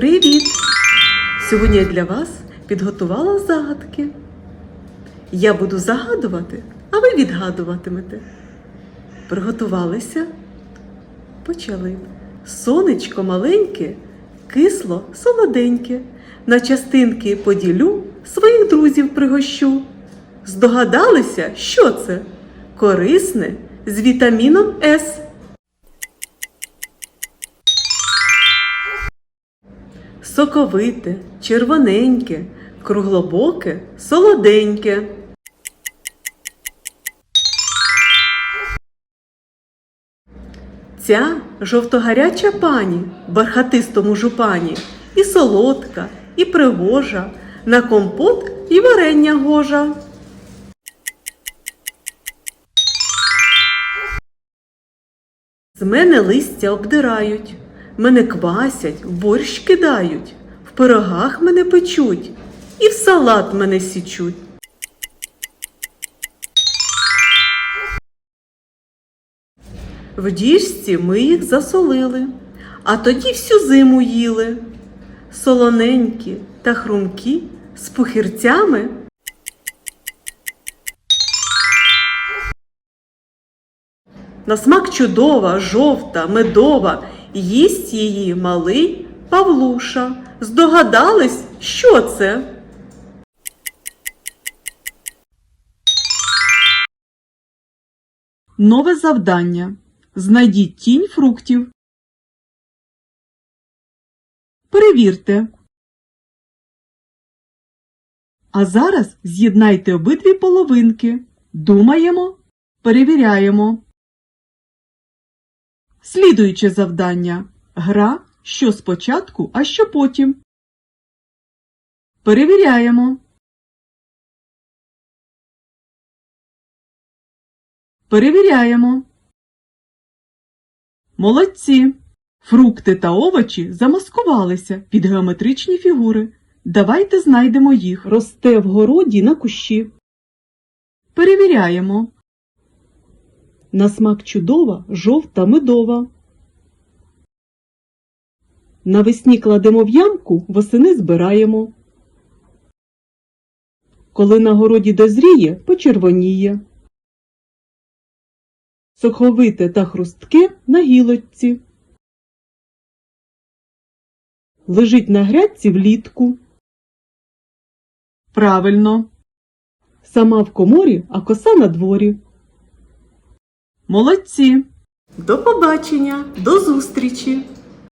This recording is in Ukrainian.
Привіт! Сьогодні я для вас підготувала загадки. Я буду загадувати, а ви відгадуватимете. Приготувалися? Почали. Сонечко маленьке, кисло солоденьке. На частинки поділю, своїх друзів пригощу. Здогадалися, що це? Корисне з вітаміном С. Соковите, червоненьке, круглобоке, солоденьке. Ця жовтогаряча пані в бархатистому жупані і солодка, і пригожа, на компот і варення гожа. З мене листя обдирають, мене квасять, борщ кидають, пирогах мене печуть, і в салат мене січуть. В діжці ми їх засолили, а тоді всю зиму їли. Солоненькі та хрумкі з пухирцями. На смак чудова, жовта, медова, їсть її малий Павлуша. Здогадались, що це? Нове завдання. Знайдіть тінь фруктів. Перевірте. А зараз з'єднайте обидві половинки. Думаємо, перевіряємо. Слідуюче завдання. Гра, що спочатку, а що потім. Перевіряємо. Перевіряємо. Молодці! Фрукти та овочі замаскувалися під геометричні фігури. Давайте знайдемо їх. Росте в городі на кущі. Перевіряємо. На смак чудова, жовта медова. Навесні кладемо в ямку, восени збираємо. Коли на городі дозріє, почервоніє. Соховите та хрустке на гілочці. Лежить на грядці влітку. Правильно. Сама в коморі, а коса на дворі. Молодці! До побачення, до зустрічі!